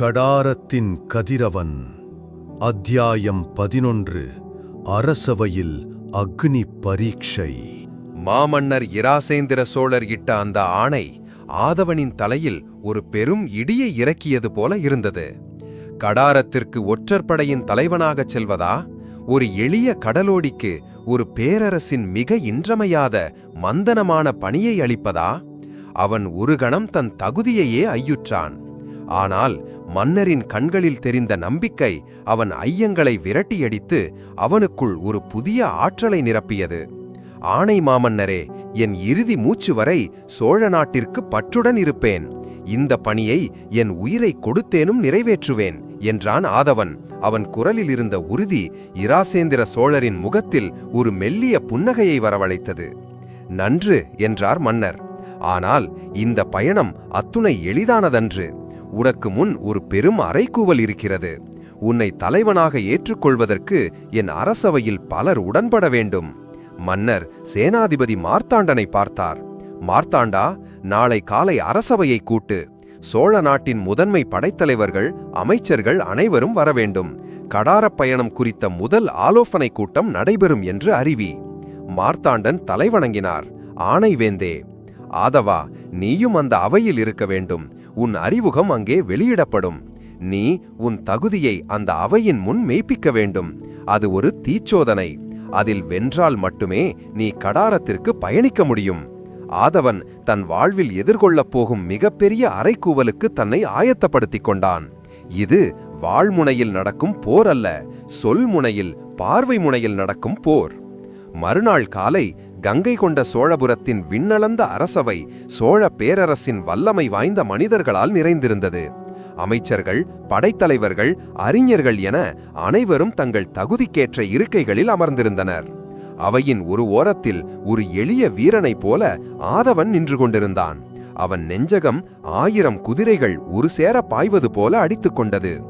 கடாரத்தின் கதிரவன். அத்தியாயம் பதினொன்று. அரசவையில் அக்னி பரீட்சை. மாமன்னர் இராசேந்திர சோழர் இட்ட அந்த ஆணை ஆதவனின் தலையில் ஒரு பெரும் இடியை இறக்கியது போல இருந்தது. கடாரத்திற்கு ஒற்றற்படையின் தலைவனாகச் செல்வதா? ஒரு எளிய கடலோடிக்கு ஒரு பேரரசின் மிக இன்றமையாத மந்தனமான பணியை அளிப்பதா? அவன் ஒரு கணம் தன் தகுதியையே ஐயுற்றான். ஆனால் மன்னரின் கண்களில் தெரிந்த நம்பிக்கை அவன் ஐயங்களை விரட்டியடித்து அவனுக்குள் ஒரு புதிய ஆற்றலை நிரப்பியது. ஆணை மாமன்னரே என் இறுதி மூச்சு வரை சோழ நாட்டிற்கு பற்றுடன் இருப்பேன். இந்த பணியை என் உயிரை கொடுத்தேனும் நிறைவேற்றுவேன் என்றான் ஆதவன். அவன் குரலில் இருந்த உறுதி இராசேந்திர சோழரின் முகத்தில் ஒரு மெல்லிய புன்னகையை வரவழைத்தது. நன்று என்றார் மன்னர். ஆனால் இந்த பயணம் அத்துணை எளிதானதன்று. உனக்கு முன் ஒரு பெரும் அறைகூவல் இருக்கிறது. உன்னை தலைவனாக ஏற்றுக்கொள்வதற்கு என் அரசவையில் பலர் உடன்பட வேண்டும். மன்னர் சேனாதிபதி மார்த்தாண்டனை பார்த்தார். மார்த்தாண்டா நாளை காலை அரசவையை கூட்டு. சோழ நாட்டின் முதன்மை படைத்தலைவர்கள் அமைச்சர்கள் அனைவரும் வரவேண்டும் கடாரப் பயணம் குறித்த முதல் ஆலோசனை கூட்டம் நடைபெறும் என்று அறிவி. மார்த்தாண்டன் தலைவணங்கினார். ஆணை வேந்தே ஆதவா நீயும் அந்த அவையில் இருக்க வேண்டும். உன் அறிவுகம் அங்கே வெளியிடப்படும். நீ உன் தகுதியை அந்த அவையின் முன் மெய்ப்பிக்க வேண்டும். அது ஒரு தீச்சோதனை. அதில் வென்றால் மட்டுமே நீ கடாரத்திற்கு பயணிக்க முடியும். ஆதவன் தன் வாழ்வில் எதிர்கொள்ளப் போகும் மிகப்பெரிய அறைக்கூவலுக்கு தன்னை ஆயத்தப்படுத்திக் கொண்டான். இது வாழ்முனையில் நடக்கும் போர் அல்ல சொல் முனையில் பார்வை முனையில் நடக்கும் போர். மறுநாள் காலை கங்கை கொண்ட சோழபுரத்தின் விண்ணளந்த அரசவை சோழ பேரரசின் வல்லமை வாய்ந்த மனிதர்களால் நிறைந்திருந்தது. அமைச்சர்கள் படைத்தலைவர்கள் அறிஞர்கள் என அனைவரும் தங்கள் தகுதிக்கேற்ற இருக்கைகளில் அமர்ந்திருந்தனர். அவையின் ஒரு ஓரத்தில் ஒரு எளிய வீரனைப் போல ஆதவன் நின்று கொண்டிருந்தான். அவன் நெஞ்சகம் ஆயிரம் குதிரைகள் ஒரு சேர பாய்வது போல அடித்துக் கொண்டது.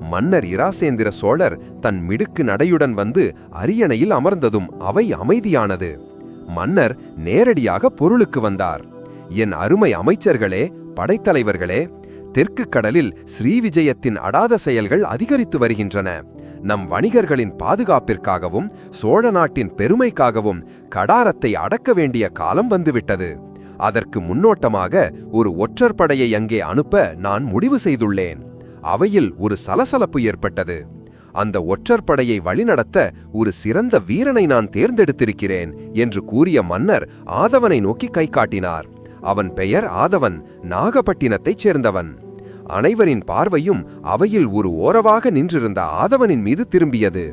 மன்னர் இராசேந்திர சோழர் தன் மிடுக்கு நடையுடன் வந்து அரியணையில் அமர்ந்ததும் அவை அமைதியானது. மன்னர் நேரடியாக பொருளுக்கு வந்தார். என் அருமை அமைச்சர்களே படைத்தலைவர்களே தெற்கு கடலில் ஸ்ரீவிஜயத்தின் அடாத செயல்கள் அதிகரித்து வருகின்றன. நம் வணிகர்களின் பாதுகாப்பிற்காகவும் சோழ நாட்டின் பெருமைக்காகவும் கடாரத்தை அடக்க வேண்டிய காலம் வந்துவிட்டது. அதற்கு முன்னோட்டமாக ஒரு ஒற்றற்படையை அங்கே அனுப்ப நான் முடிவு செய்துள்ளேன். அவையில் ஒரு சலசலப்பு ஏற்பட்டது. அந்த ஒற்றற்படையை வழிநடத்த ஒரு சிறந்த வீரனை நான் தேர்ந்தெடுத்திருக்கிறேன் என்று கூறிய மன்னர் ஆதவனை நோக்கி கை காட்டினார். அவன் பெயர் ஆதவன் நாகப்பட்டினத்தைச் சேர்ந்தவன். அனைவரின் பார்வையும் அவையில் ஒரு ஓரவாக நின்றிருந்த ஆதவனின் மீது திரும்பியது.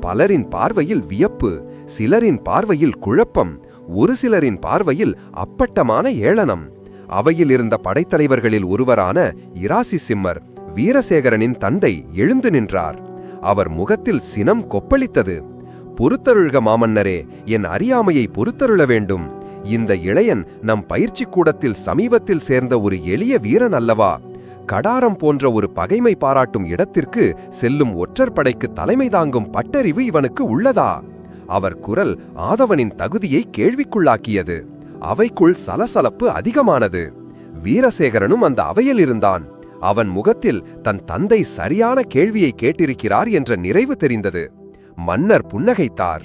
பலரின் பார்வையில் வியப்பு சிலரின் பார்வையில் குழப்பம் ஒரு சிலரின் பார்வையில் அப்பட்டமான ஏளனம். அவையில் இருந்த படைத்தலைவர்களில் ஒருவரான இராசி சிம்மர் வீரசேகரனின் தந்தை எழுந்து நின்றார். அவர் முகத்தில் சினம் கொப்பளித்தது. பொறுத்தருள்க மாமன்னரே என் அறியாமையை பொறுத்தருள வேண்டும். இந்த இளையன் நம் பயிற்சி கூடத்தில் சமீபத்தில் சேர்ந்த ஒரு எளிய வீரன் அல்லவா? கடாரம் போன்ற ஒரு பகைமை பாராட்டும் இடத்திற்கு செல்லும் ஒற்றர் படைக்கு தலைமை தாங்கும் பட்டறிவு இவனுக்கு உள்ளதா? அவர் குரல் ஆதவனின் தகுதியை கேள்விக்குள்ளாக்கியது. அவைக்குள் சலசலப்பு அதிகமானது. வீரசேகரனும் அந்த அவையில் இருந்தான். அவன் முகத்தில் தன் தந்தை சரியான கேள்வியை கேட்டிருக்கிறார் என்ற நிறைவு தெரிந்தது. மன்னர் புன்னகைத்தார்.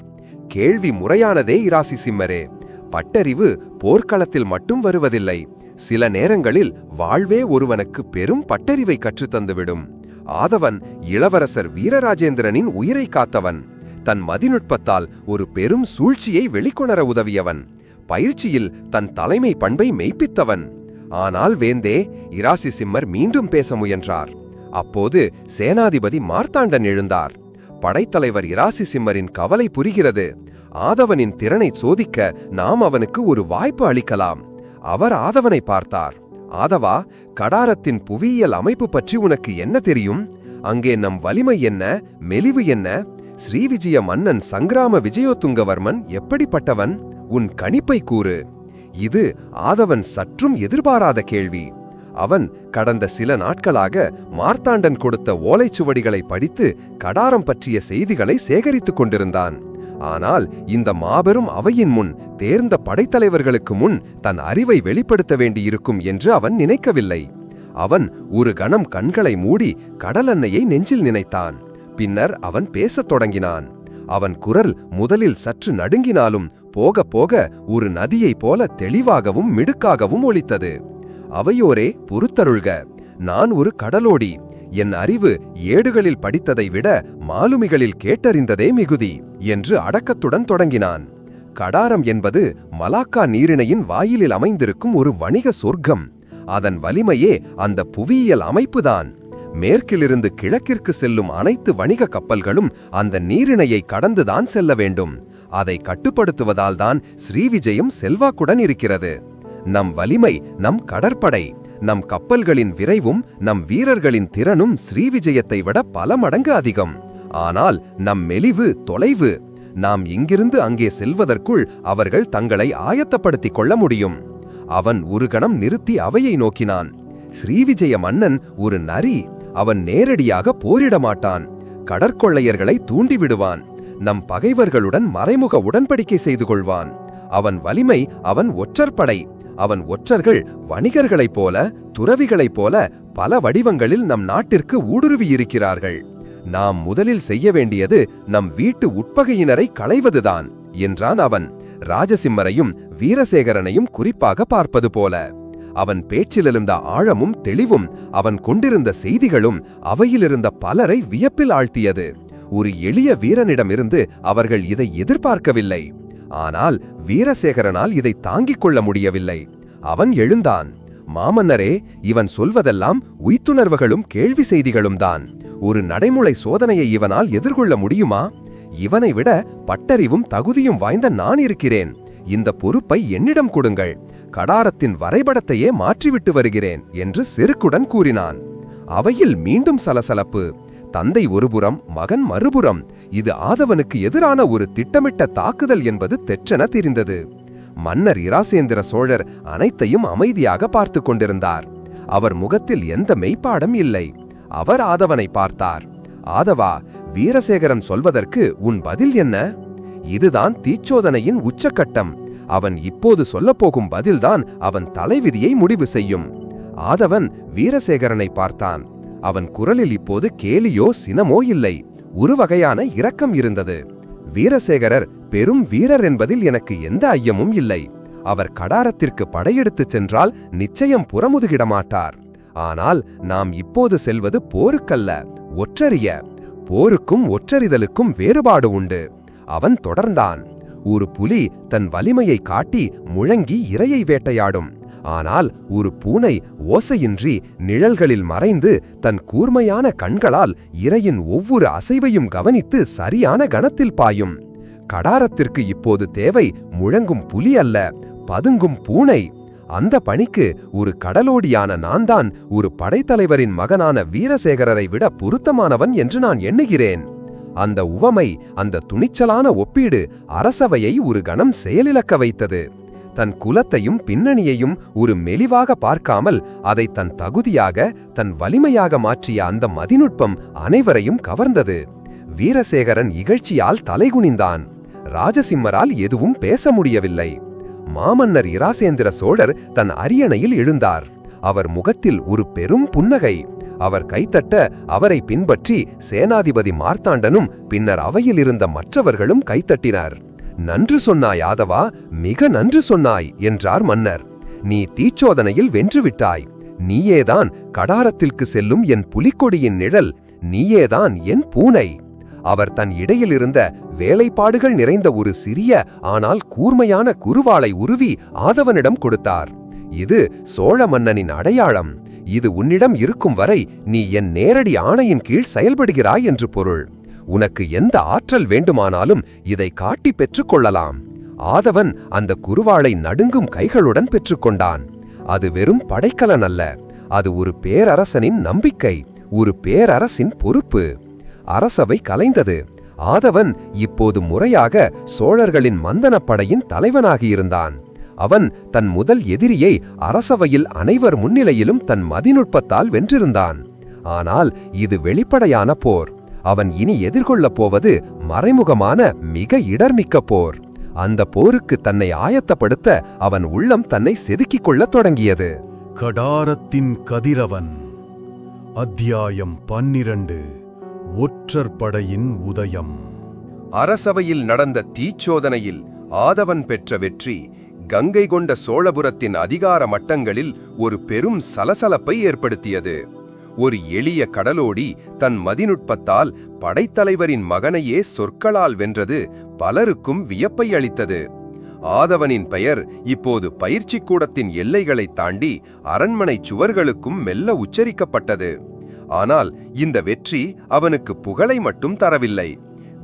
கேள்வி முறையானதே இராசி சிம்மரே. பட்டறிவு போர்க்களத்தில் மட்டும் வருவதில்லை. சில நேரங்களில் வாழ்வே ஒருவனுக்கு பெரும் பட்டறிவை கற்றுத்தந்துவிடும். ஆதவன் இளவரசர் வீரராஜேந்திரனின் உயிரை காத்தவன். தன் மதிநுட்பத்தால் ஒரு பெரும் சூழ்ச்சியை வெளிக்கொணர உதவியவன். பயிற்சியில் தன் தலைமை பண்பை மெய்ப்பித்தவன். ஆனால் வேந்தே இராசி சிம்மர் மீண்டும் பேச முயன்றார். அப்போது சேனாதிபதி மார்த்தாண்டன் எழுந்தார். படைத்தலைவர் இராசி சிம்மரின் கவலை புரிகிறது. ஆதவனின் திறனை சோதிக்க நாம் அவனுக்கு ஒரு வாய்ப்பு அளிக்கலாம். அவர் ஆதவனை பார்த்தார். ஆதவா கடாரத்தின் புவியியல் அமைப்பு பற்றி உனக்கு என்ன தெரியும்? அங்கே நம் வலிமை என்ன? மெலிவு என்ன? ஸ்ரீவிஜய மன்னன் சங்கிராம விஜயோத்துங்கவர்மன் எப்படிப்பட்டவன்? உன் கணிப்பை கூறு. இது ஆதவன் சற்றும் எதிர்பாராத கேள்வி. அவன் கடந்த சில நாட்களாக மார்த்தாண்டன் கொடுத்த ஓலைச்சுவடிகளை படித்து கடாரம் பற்றிய செய்திகளை சேகரித்துக் கொண்டிருந்தான். ஆனால் இந்த மாபெரும் அவையின் முன் தேர்ந்த படைத்தலைவர்களுக்கு முன் தன் அறிவை வெளிப்படுத்த வேண்டியிருக்கும் என்று அவன் நினைக்கவில்லை. அவன் ஒரு கணம் கண்களை மூடி கடலெண்ணெயை நெஞ்சில் நினைத்தான். பின்னர் அவன் பேசத் தொடங்கினான். அவன் குரல் முதலில் சற்று நடுங்கினாலும் போக போக ஒரு நதியைப் போல தெளிவாகவும் மிடுக்காகவும் ஒலித்தது. அவையோரே பொறுத்தருள்க நான் ஒரு கடலோடி என் அறிவு ஏடுகளில் படித்ததை விட மாலுமிகளில் கேட்டறிந்ததே மிகுதி என்று அடக்கத்துடன் தொடங்கினான். கடாரம் என்பது மலாக்கா நீரிணையின் வாயிலில் அமைந்திருக்கும் ஒரு வணிக சொர்க்கம் அதன் வலிமையே அந்த புவியியல் அமைப்புதான். மேற்கிலிருந்து கிழக்கிற்கு செல்லும் அனைத்து வணிக கப்பல்களும் அந்த நீரிணையை கடந்துதான் செல்ல வேண்டும். அதை கட்டுப்படுத்துவதால் தான் ஸ்ரீவிஜயம் செல்வாக்குடன் இருக்கிறது. நம் வலிமை நம் கடற்படை நம் கப்பல்களின் விரைவும் நம் வீரர்களின் திறனும் ஸ்ரீவிஜயத்தை விட பல மடங்கு அதிகம். ஆனால் நம் மெலிவு தொலைவு நாம் இங்கிருந்து அங்கே செல்வதற்குள் அவர்கள் தங்களை ஆயத்தப்படுத்திக் கொள்ள முடியும். அவன் ஒரு கணம் நிறுத்தி அவையை நோக்கினான். ஸ்ரீவிஜய மன்னன் ஒரு நரி அவன் நேரடியாக போரிட மாட்டான் கடற்கொள்ளையர்களை தூண்டிவிடுவான். நம் பகைவர்களுடன் மறைமுக உடன்படிக்கை செய்து கொள்வான். அவன் வலிமை அவன் ஒற்றற்படை. அவன் ஒற்றர்கள் வணிகர்களைப் போல துறவிகளைப் போல பல வடிவங்களில் நம் நாட்டிற்கு ஊடுருவியிருக்கிறார்கள். நாம் முதலில் செய்ய வேண்டியது நம் வீட்டு உட்பகையினரை களைவதுதான் என்றான் அவன். ராஜசிம்மரையும் வீரசேகரனையும் குறிப்பாக பார்ப்பது போல. அவன் பேச்சிலிருந்த ஆழமும் தெளிவும் அவன் கொண்டிருந்த செய்திகளும் அவையிலிருந்த பலரை வியப்பில் ஆழ்த்தியது. ஒரு எளிய வீரனிடமிருந்து அவர்கள் இதை எதிர்பார்க்கவில்லை. ஆனால் வீரசேகரனால் இதை தாங்கிக் கொள்ள முடியவில்லை. அவன் எழுந்தான். மாமன்னரே இவன் சொல்வதெல்லாம் உய்த்துணர்வுகளும் கேள்வி செய்திகளும் தான். ஒரு நடைமுறை சோதனையை இவனால் எதிர்கொள்ள முடியுமா? இவனை விட பட்டறிவும் தகுதியும் வாய்ந்த நான் இருக்கிறேன். இந்த பொறுப்பை என்னிடம் கொடுங்கள். கடாரத்தின் வரைபடத்தையே மாற்றிவிட்டு வருகிறேன் என்று செருக்குடன் கூறினான். அவையில் மீண்டும் சலசலப்பு. தந்தை ஒருபுறம் மகன் மறுபுறம். இது ஆதவனுக்கு எதிரான ஒரு திட்டமிட்ட தாக்குதல் என்பது தெற்றென தெரிந்தது. மன்னர் இராசேந்திர சோழர் அனைத்தையும் அமைதியாக பார்த்து கொண்டிருந்தார். அவர் முகத்தில் எந்த மெய்ப்பாடம் இல்லை. அவர் ஆதவனை பார்த்தார். ஆதவா வீரசேகரன் சொல்வதற்கு உன் பதில் என்ன? இதுதான் தீச்சோதனையின் உச்சக்கட்டம். அவன் இப்போது சொல்லப்போகும் பதில்தான் அவன் தலைவிதியை முடிவு செய்யும். ஆதவன் வீரசேகரனை பார்த்தான். அவன் குரலில் இப்போது கேலியோ சினமோ இல்லை. ஒரு வகையான இரக்கம் இருந்தது. வீரசேகரர் பெரும் வீரர் என்பதில் எனக்கு எந்த ஐயமும் இல்லை. அவர் கடாரத்திற்கு படையெடுத்துச் சென்றால் நிச்சயம் புறமுதுகிட மாட்டார். ஆனால் நாம் இப்போது செல்வது போருக்கல்ல ஒற்றறிய. போருக்கும் ஒற்றறிதலுக்கும் வேறுபாடு உண்டு. அவன் தொடர்ந்தான். ஒரு புலி தன் வலிமையை காட்டி முழங்கி இரையை வேட்டையாடும். ஆனால் ஒரு பூனை ஓசையின்றி நிழல்களில் மறைந்து தன் கூர்மையான கண்களால் இரையின் ஒவ்வொரு அசைவையும் கவனித்து சரியான கணத்தில் பாயும். கடாரத்திற்கு இப்போது தேவை முழங்கும் புலி அல்ல பதுங்கும் பூனை. அந்த பணிக்கு ஒரு கடலோடியான நான் தான் ஒரு படைத்தலைவரின் மகனான வீரசேகரரை விட பொருத்தமானவன் என்று நான் எண்ணுகிறேன். அந்த உவமை அந்த துணிச்சலான ஒப்பீடு அரசவையை ஒரு கணம் செயலிழக்க வைத்தது. தன் குலத்தையும் பின்னணியையும் ஒரு மெலிவாக பார்க்காமல் அதை தன் தகுதியாக தன் வலிமையாக மாற்றிய அந்த மதிநுட்பம் அனைவரையும் கவர்ந்தது. வீரசேகரன் இகழ்ச்சியால் தலைகுனிந்தான். ராஜசிம்மரால் எதுவும் பேச முடியவில்லை. மாமன்னர் இராசேந்திர சோழர் தன் அரியணையில் எழுந்தார். அவர் முகத்தில் ஒரு பெரும் புன்னகை. அவர் கைத்தட்ட அவரை பின்பற்றி சேனாதிபதி மார்த்தாண்டனும் பின்னர் அவையில் இருந்த மற்றவர்களும் கைத்தட்டினார். நன்று சொன்னாய் ஆதவா மிக நன்று சொன்னாய் என்றார் மன்னர். நீ தீச்சோதனையில் வென்றுவிட்டாய். நீயேதான் கடாரத்திற்கு செல்லும் என் புலிக்கொடியின் நிழல் நீயேதான் என் பூனை. அவர் தன் இடையிலிருந்த வேலைப்பாடுகள் நிறைந்த ஒரு சிறிய ஆனால் கூர்மையான குருவாளை உருவி ஆதவனிடம் கொடுத்தார். இது சோழ மன்னனின் அடையாளம். இது உன்னிடம் இருக்கும் வரை நீ என் நேரடி ஆணையின் கீழ் செயல்படுகிறாய் என்று பொருள். உனக்கு எந்த ஆற்றல் வேண்டுமானாலும் இதை காட்டி பெற்றுக்கொள்ளலாம். ஆதவன் அந்த குருவாளை நடுங்கும் கைகளுடன் பெற்றுக்கொண்டான். அது வெறும் படைக்கலன் அல்ல அது ஒரு பேரரசனின் நம்பிக்கை ஒரு பேரரசின் பொறுப்பு. அரசவை கலைந்தது. ஆதவன் இப்போது முறையாக சோழர்களின் மந்தனப்படையின் தலைவனாகியிருந்தான். அவன் தன் முதல் எதிரியை அரசவையில் அனைவர் முன்னிலையிலும் தன் மதிநுட்பத்தால் வென்றிருந்தான். ஆனால் இது வெளிப்படையான போர். அவன் இனி எதிர்கொள்ளப் போவது மறைமுகமான மிக இடர்மிக்க போர். அந்த போருக்கு தன்னை ஆயத்தப்படுத்த அவன் உள்ளம் தன்னை செதுக்கிக் கொள்ளத் தொடங்கியது. கடாரத்தின் கதிரவன். அத்தியாயம் பன்னிரண்டு. ஒற்றர் படையின் உதயம். அரசவையில் நடந்த தீச்சோதனையில் ஆதவன் பெற்ற வெற்றி கங்கை கொண்ட சோழபுரத்தின் அதிகார மட்டங்களில் ஒரு பெரும் சலசலப்பை ஏற்படுத்தியது. ஒரு எளிய கடலோடி தன் மதிநுட்பத்தால் படைத்தலைவரின் மகனையே சொற்களால் வென்றது பலருக்கும் வியப்பை அளித்தது. ஆதவனின் பெயர் இப்போது பயிற்சி கூடத்தின் எல்லைகளைத் தாண்டி அரண்மனை சுவர்களுக்கும் மெல்ல உச்சரிக்கப்பட்டது. ஆனால் இந்த வெற்றி அவனுக்கு புகழை மட்டும் தரவில்லை.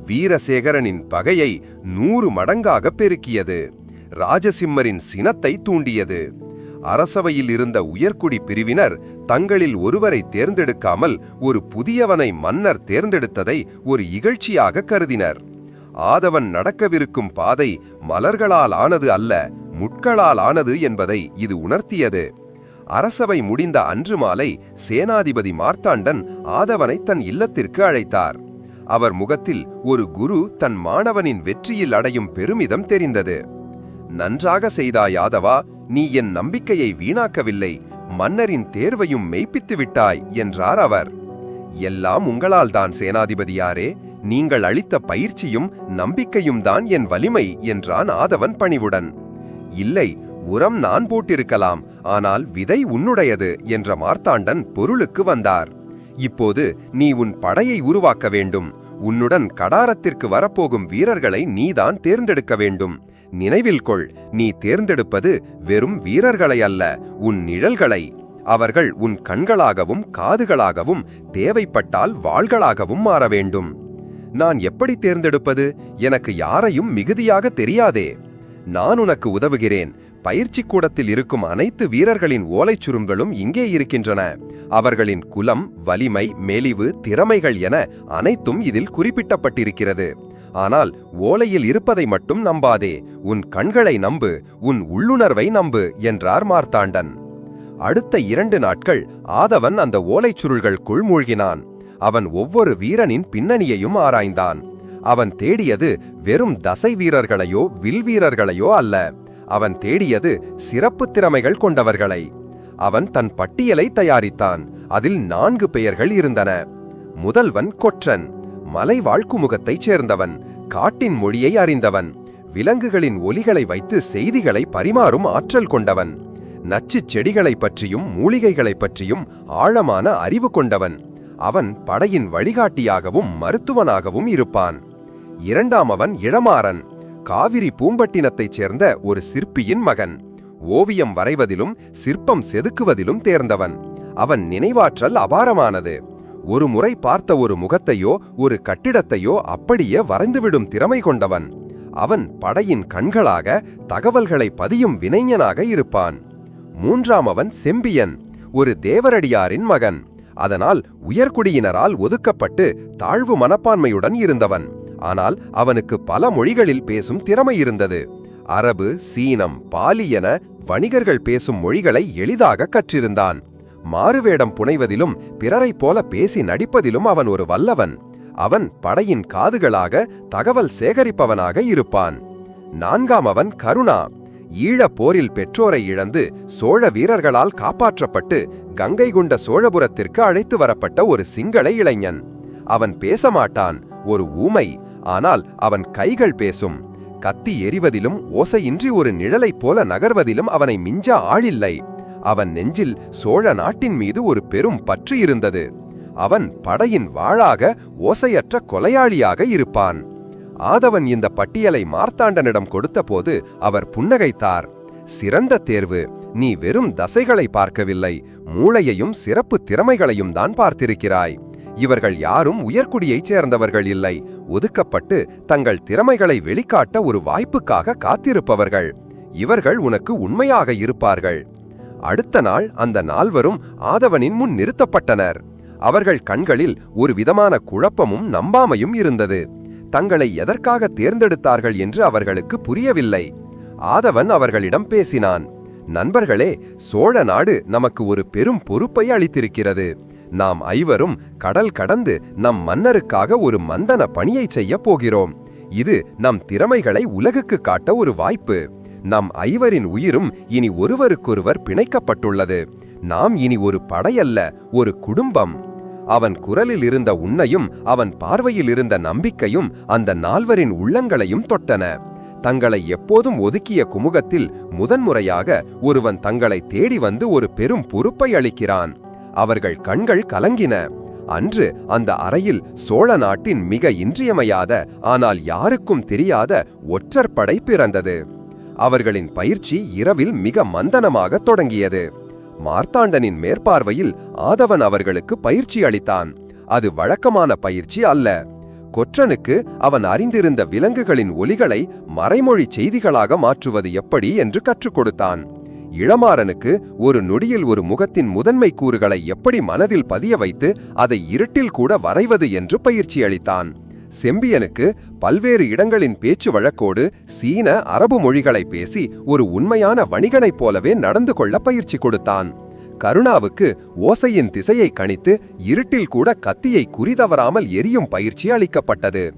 வீரசேகரனின் பகையை நூறு மடங்காக பெருக்கியது. ராஜசிம்மரின் சினத்தை தூண்டியது. அரசவையில் இருந்த உயர்குடி பிரிவினர் தங்களில் ஒருவரை தேர்ந்தெடுக்காமல் ஒரு புதியவனை மன்னர் தேர்ந்தெடுத்ததை ஒரு இகழ்ச்சியாக கருதினர். ஆதவன் நடக்கவிருக்கும் பாதை மலர்களால் ஆனது அல்ல முட்களால் ஆனது என்பதை இது உணர்த்தியது. அரசவை முடிந்த அன்று மாலை சேனாதிபதி மார்த்தாண்டன் ஆதவனை தன் இல்லத்திற்கு அழைத்தார். அவர் முகத்தில் ஒரு குரு தன் மாணவனின் வெற்றியில் அடையும் பெருமிதம் தெரிந்தது. நன்றாக செய்தாய் யாதவா நீ என் நம்பிக்கையை வீணாக்கவில்லை. மன்னரின் தேர்வையும் மெய்ப்பித்து விட்டாய் என்றார் அவர். எல்லாம் உங்களால் தான் சேனாதிபதியாரே. நீங்கள் அளித்த பயிற்சியும் நம்பிக்கையும் தான் என் வலிமை என்றான் ஆதவன் பணிவுடன். இல்லை உரம் நான் போட்டிருக்கலாம் ஆனால் விதை உன்னுடையது என்ற மார்த்தாண்டன் பொருளுக்கு வந்தார். இப்போது நீ உன் படையை உருவாக்க வேண்டும். உன்னுடன் கடாரத்திற்கு வரப்போகும் வீரர்களை நீதான் தேர்ந்தெடுக்க வேண்டும். நினைவில் கொள். நீ தேர்ந்தெடுப்பது வெறும் வீரர்களை அல்ல உன் நிழல்களை. அவர்கள் உன் கண்களாகவும் காதுகளாகவும் தேவைப்பட்டால் வாள்களாகவும் மாற வேண்டும். நான் எப்படி தேர்ந்தெடுப்பது? எனக்கு யாரையும் மிகுதியாக தெரியாதே. நான் உனக்கு உதவுகிறேன். பயிற்சி கூடத்தில் இருக்கும் அனைத்து வீரர்களின் ஓலைச் சுருங்களும் இங்கே இருக்கின்றன. அவர்களின் குலம் வலிமை மெலிவு திறமைகள் என அனைத்தும் இதில் குறிப்பிட்டப்பட்டிருக்கிறது. ஆனால் ஓலையில் இருப்பதை மட்டும் நம்பாதே. உன் கண்களை நம்பு உன் உள்ளுணர்வை நம்பு என்றார் மார்த்தாண்டன். அடுத்த இரண்டு நாட்கள் ஆதவன் அந்த ஓலைச் சுருள்களுக்குள் மூழ்கினான். அவன் ஒவ்வொரு வீரனின் பின்னணியையும் ஆராய்ந்தான். அவன் தேடியது வெறும் தசை வீரர்களையோ வில் வீரர்களையோ அல்ல. அவன் தேடியது சிறப்பு திறமைகள் கொண்டவர்களை. அவன் தன் பட்டியலை தயாரித்தான். அதில் நான்கு பெயர்கள் இருந்தன. முதல்வன் கொற்றன். மலை வாழ்க்குமுகத்தைச் சேர்ந்தவன் காட்டின் மொழியை அறிந்தவன் விலங்குகளின் ஒலிகளை வைத்து செய்திகளை பரிமாறும் ஆற்றல் கொண்டவன் நச்சுச் செடிகளைப் பற்றியும் மூலிகைகளைப் பற்றியும் ஆழமான அறிவு கொண்டவன். அவன் படையின் வழிகாட்டியாகவும் மருத்துவனாகவும் இருப்பான். இரண்டாம் அவன் இளமாறன் காவிரி பூம்பட்டினத்தைச் சேர்ந்த ஒரு சிற்பியின் மகன். ஓவியம் வரைவதிலும் சிற்பம் செதுக்குவதிலும் தேர்ந்தவன். அவன் நினைவாற்றல் அபாரமானது. ஒரு முறை பார்த்த ஒரு முகத்தையோ ஒரு கட்டிடத்தையோ அப்படியே வரைந்துவிடும் திறமை கொண்டவன். அவன் படையின் கண்களாக தகவல்களை பதியும் வினைஞனாக இருப்பான். மூன்றாம் அவன் செம்பியன் ஒரு தேவரடியாரின் மகன். அதனால் உயர்குடியினரால் ஒதுக்கப்பட்டு தாழ்வு மனப்பான்மையுடன் இருந்தவன். ஆனால் அவனுக்கு பல மொழிகளில் பேசும் திறமை இருந்தது. அரபு சீனம் பாலி என வணிகர்கள் பேசும் மொழிகளை எளிதாக கற்றிருந்தான். மாறுவேடம் புனைவதிலும் பிறரைப் போல பேசி நடிப்பதிலும் அவன் ஒரு வல்லவன். அவன் படையின் காதுகளாக தகவல் சேகரிப்பவனாக இருப்பான். நான்காம் அவன் கருணா. ஈழப் போரில் பெற்றோரை இழந்து சோழ வீரர்களால் காப்பாற்றப்பட்டு கங்கை கொண்ட சோழபுரத்திற்கு அழைத்து வரப்பட்ட ஒரு சிங்கள இளைஞன். அவன் பேச மாட்டான் ஒரு ஊமை ஆனால் அவன் கைகள் பேசும். கத்தி எறிவதிலும் ஓசையின்றி ஒரு நிழலைப் போல நகர்வதிலும் அவனை மிஞ்ச ஆளில்லை. அவன் நெஞ்சில் சோழ நாட்டின் மீது ஒரு பெரும் பற்று இருந்தது. அவன் படையின் வாழாக ஓசையற்ற கொலையாளியாக இருப்பான். ஆதவன் இந்த பட்டியலை மார்த்தாண்டனிடம் கொடுத்தபோது அவர் புன்னகைத்தார். சிறந்த தேர்வு. நீ வெறும் தசைகளை பார்க்கவில்லை. மூளையையும் சிறப்பு திறமைகளையும் தான் பார்த்திருக்கிறாய். இவர்கள் யாரும் உயர்குடியைச் சேர்ந்தவர்கள் இல்லை. ஒதுக்கப்பட்டு தங்கள் திறமைகளை வெளிக்காட்ட ஒரு வாய்ப்புக்காக காத்திருப்பவர்கள். இவர்கள் உனக்கு உண்மையாக இருப்பார்கள். அடுத்த நாள் அந்த நால்வரும் ஆதவனின் முன் நிறுத்தப்பட்டனர். அவர்கள் கண்களில் ஒரு விதமான குழப்பமும் நம்பாமையும் இருந்தது. தங்களை எதற்காக தேர்ந்தெடுத்தார்கள் என்று அவர்களுக்கு புரியவில்லை. ஆதவன் அவர்களிடம் பேசினான் நண்பர்களே சோழ நாடு நமக்கு ஒரு பெரும் பொறுப்பை அளித்திருக்கிறது. நாம் ஐவரும் கடல் கடந்து நம் மன்னருக்காக ஒரு மந்தன பணியை செய்ய போகிறோம். இது நம் திறமைகளை உலகுக்கு காட்ட ஒரு வாய்ப்பு. நம் ஐவரின் உயிரும் இனி ஒருவருக்கொருவர் பிணைக்கப்பட்டுள்ளது. நாம் இனி ஒரு படையல்ல ஒரு குடும்பம். அவன் குரலில் இருந்த உன்னையும் அவன் பார்வையில் இருந்த நம்பிக்கையும் அந்த நால்வரின் உள்ளங்களையும் தொட்டன. தங்களை எப்போதும் ஒதுக்கிய குமுகத்தில் முதன்முறையாக ஒருவன் தங்களை தேடி வந்து ஒரு பெரும் பொறுப்பை அளிக்கிறான். அவர்கள் கண்கள் கலங்கின. அன்று அந்த அறையில் சோழ நாட்டின் மிக இன்றியமையாத ஆனால் யாருக்கும் தெரியாத ஒற்றற்படை பிறந்தது. அவர்களின் பயிற்சி இரவில் மிக மந்தனமாக தொடங்கியது. மார்த்தாண்டனின் மேற்பார்வையில் ஆதவன் அவர்களுக்கு பயிற்சி அளித்தான். அது வழக்கமான பயிற்சி அல்ல. கொற்றனுக்கு அவன் அறிந்திருந்த விலங்குகளின் ஒலிகளை மறைமொழி செய்திகளாக மாற்றுவது எப்படி என்று கற்றுக் கொடுத்தான். இளமாறனுக்கு ஒரு நொடியில் ஒரு முகத்தின் முதன்மை கூறுகளை எப்படி மனதில் பதிய வைத்து அதை இருட்டில் கூட வரைவது என்று பயிற்சி அளித்தான். செம்பியனுக்கு பல்வேறு இடங்களின் பேச்சு வழக்கோடு சீன அரபு மொழிகளை பேசி ஒரு உண்மையான வணிகனைப் போலவே நடந்து கொள்ள பயிற்சி கொடுத்தான். கருணாவுக்கு ஓசையின் திசையை கணித்து இருட்டில் கூட கத்தியை குறிதவறாமல் எரியும் பயிற்சி அளிக்கப்பட்டது.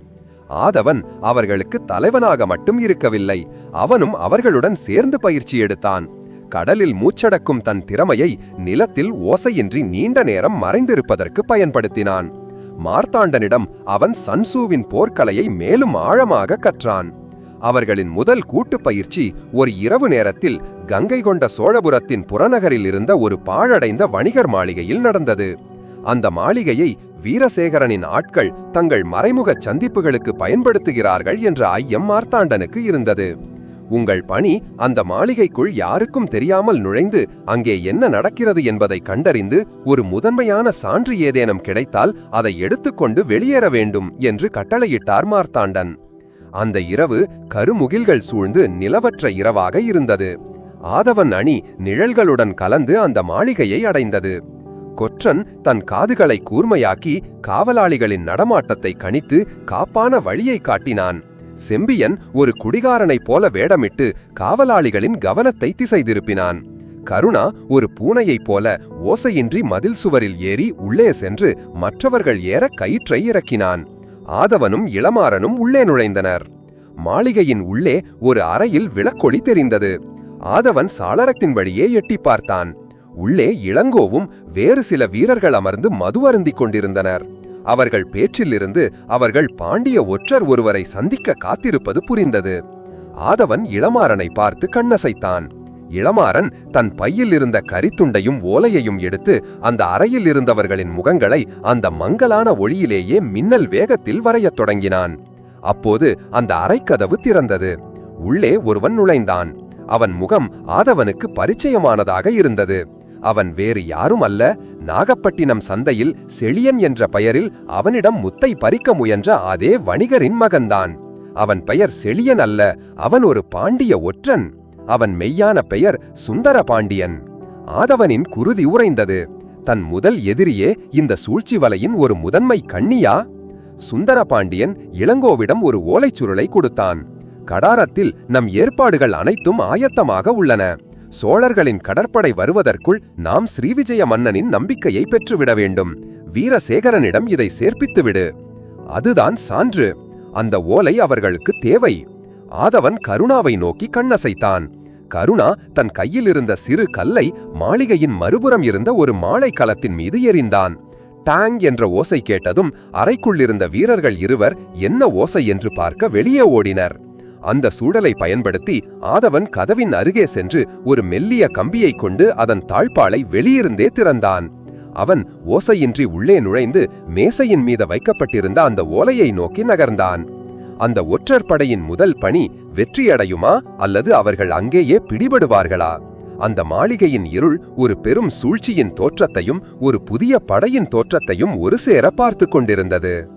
ஆதவன் அவர்களுக்கு தலைவனாக மட்டும் இருக்கவில்லை அவனும் அவர்களுடன் சேர்ந்து பயிற்சி எடுத்தான். கடலில் மூச்சடக்கும் தன் திறமையை நிலத்தில் ஓசையின்றி நீண்ட நேரம் மறைந்திருப்பதற்கு பயன்படுத்தினான். மார்த்தாண்டனிடம் அவன் சன்சூவின் போர்க்கலையை மேலும் ஆழமாக கற்றான். அவர்களின் முதல் கூட்டுப் பயிற்சி ஒரு இரவு நேரத்தில் கங்கை கொண்ட சோழபுரத்தின் புறநகரில் இருந்த ஒரு பாழடைந்த வணிகர் மாளிகையில் நடந்தது. அந்த மாளிகையை வீரசேகரனின் ஆட்கள் தங்கள் மறைமுகச் சந்திப்புகளுக்கு பயன்படுத்துகிறார்கள் என்ற ஐயம் மார்த்தாண்டனுக்கு இருந்தது. உங்கள் பணி அந்த மாளிகைக்குள் யாருக்கும் தெரியாமல் நுழைந்து அங்கே என்ன நடக்கிறது என்பதை கண்டறிந்து ஒரு முதன்மையான சான்று ஏதேனும் கிடைத்தால் அதை எடுத்துக்கொண்டு வெளியேற வேண்டும் என்று கட்டளையிட்டார் மார்த்தாண்டன். அந்த இரவு கருமுகில்கள் சூழ்ந்து நிலவற்ற இரவாக இருந்தது. ஆதவன் அணி நிழல்களுடன் கலந்து அந்த மாளிகையை அடைந்தது. கொற்றன் தன் காதுகளை கூர்மையாக்கி காவலாளிகளின் நடமாட்டத்தை கணித்து காப்பான வழியை காட்டினான். செம்பியன் ஒரு குடிகாரனைப் போல வேடமிட்டு காவலாளிகளின் கவனத்தை திசை திருப்பினான் கருணா ஒரு பூனையைப் போல ஓசையின்றி மதில் சுவரில் ஏறி உள்ளே சென்று மற்றவர்கள் ஏற கயிற்றை இறக்கினான். ஆதவனும் இளமாறனும் உள்ளே நுழைந்தனர். மாளிகையின் உள்ளே ஒரு அறையில் விளக்கொளி தெரிந்தது. ஆதவன் சாளரத்தின் வழியே எட்டி பார்த்தான். உள்ளே இளங்கோவும் வேறு சில வீரர்கள் அமர்ந்து மது அருந்திக் கொண்டிருந்தனர். அவர்கள் பேச்சிலிருந்து அவர்கள் பாண்டிய ஒற்றர் ஒருவரை சந்திக்க காத்திருப்பது புரிந்தது. ஆதவன் இளமாறனை பார்த்து கண்ணசைத்தான். இளமாறன் தன் பையில் இருந்த கரித்துண்டையும் ஓலையையும் எடுத்து அந்த அறையில் இருந்தவர்களின் முகங்களை அந்த மங்கலான ஒளியிலேயே மின்னல் வேகத்தில் வரையத் தொடங்கினான். அப்போது அந்த அறைக்கதவு திறந்தது. உள்ளே ஒருவன் நுழைந்தான். அவன் முகம் ஆதவனுக்கு பரிச்சயமானதாக இருந்தது. அவன் வேறு யாரும் அல்ல நாகப்பட்டினம் சந்தையில் செழியன் என்ற பெயரில் அவனிடம் முத்தை பறிக்க முயன்ற அதே வணிகரின் மகன்தான். அவன் பெயர் செழியன் அல்ல அவன் ஒரு பாண்டிய ஒற்றன். அவன் மெய்யான பெயர் சுந்தர பாண்டியன். ஆதவனின் குருதி உறைந்தது. தன் முதல் எதிரியே இந்த சூழ்ச்சி வலையின் ஒரு முதன்மை கண்ணியா? சுந்தர பாண்டியன் இளங்கோவிடம் ஒரு ஓலைச்சுருளை கொடுத்தான். கடாரத்தில் நம் ஏற்பாடுகள் அனைத்தும் ஆயத்தமாக உள்ளன. சோழர்களின் கடற்படை வருவதற்குள் நாம் ஸ்ரீவிஜய மன்னனின் நம்பிக்கையை பெற்றுவிட வேண்டும். வீரசேகரனிடம் இதை சேர்ப்பித்துவிடு. அதுதான் சான்று. அந்த ஓலை அவர்களுக்கு தேவை. ஆதவன் கருணாவை நோக்கி கண்ணசைத்தான். கருணா தன் கையில் இருந்த சிறு கல்லை மாளிகையின் மறுபுறம் இருந்த ஒரு மாலை கலத்தின் மீது எறிந்தான். டாங் என்ற ஓசை கேட்டதும் அறைக்குள்ளிருந்த வீரர்கள் இருவர் என்ன ஓசை என்று பார்க்க வெளியே ஓடினர். அந்த சூழலை பயன்படுத்தி ஆதவன் கதவின் அருகே சென்று ஒரு மெல்லிய கம்பியை கொண்டு அதன் தாழ்பாலை வெளியிருந்தே திறந்தான். அவன் ஓசையின்றி உள்ளே நுழைந்து மேசையின் மீது வைக்கப்பட்டிருந்த அந்த ஓலையை நோக்கி நகர்ந்தான். அந்த ஒற்றர் படையின் முதல் பணி வெற்றியடையுமா அல்லது அவர்கள் அங்கேயே பிடிபடுவார்களா? அந்த மாளிகையின் இருள் ஒரு பெரும் சூழ்ச்சியின் தோற்றத்தையும் ஒரு புதிய படையின் தோற்றத்தையும் ஒரு சேர பார்த்து கொண்டிருந்தது.